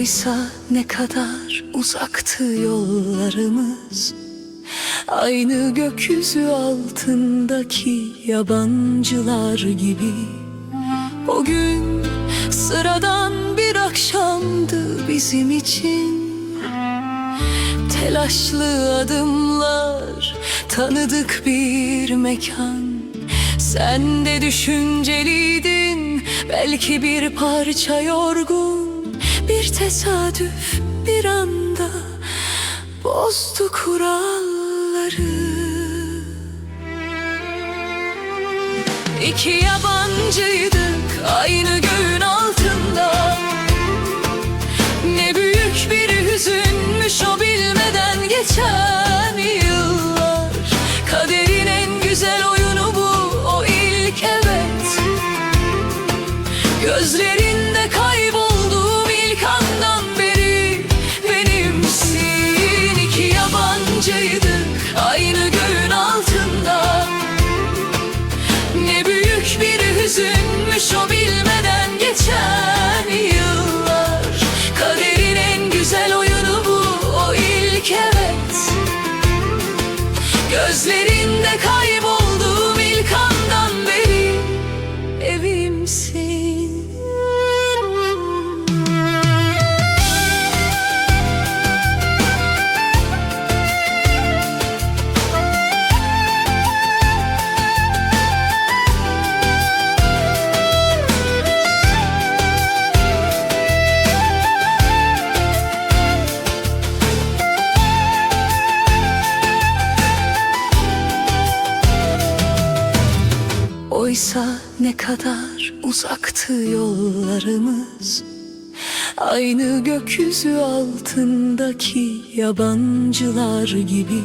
Oysa ne kadar uzaktı yollarımız Aynı gökyüzü altındaki yabancılar gibi O gün sıradan bir akşamdı bizim için. Telaşlı adımlar, tanıdık bir mekan. Sen de düşünceliydin, belki bir parça yorgun. Bir tesadüf bir anda bozdu kuralları. İki yabancıydık aynı göğün altında. Ne büyük bir hüzünmüş o bilmeden geçen yıllar. Kaderin en güzel oyunu bu o ilk evet. Gözlerinde Oysa ne kadar uzaktı yollarımız Aynı gökyüzü altındaki yabancılar gibi.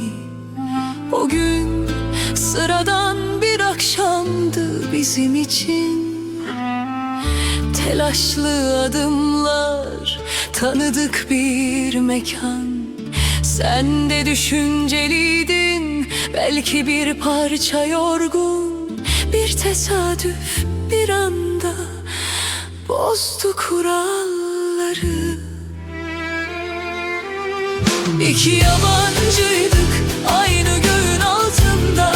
O gün sıradan bir akşamdı bizim için. Telaşlı adımlar, tanıdık bir mekan. Sen de düşünceliydin, belki bir parça yorgun Bir tesadüf bir anda bozdu kuralları. İki yabancıydık aynı göğün altında.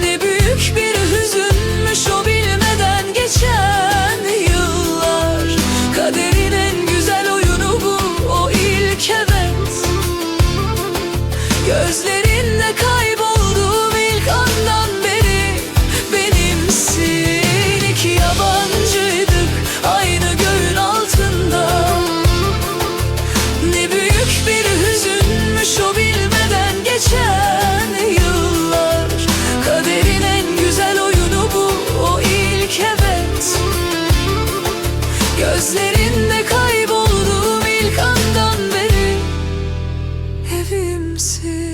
Ne büyük bir hüzünmüş o bilmeden geçen yıllar. Kaderin en güzel oyunu bu o ilk evet. Gözlerinde kaybolduğum Gypsy.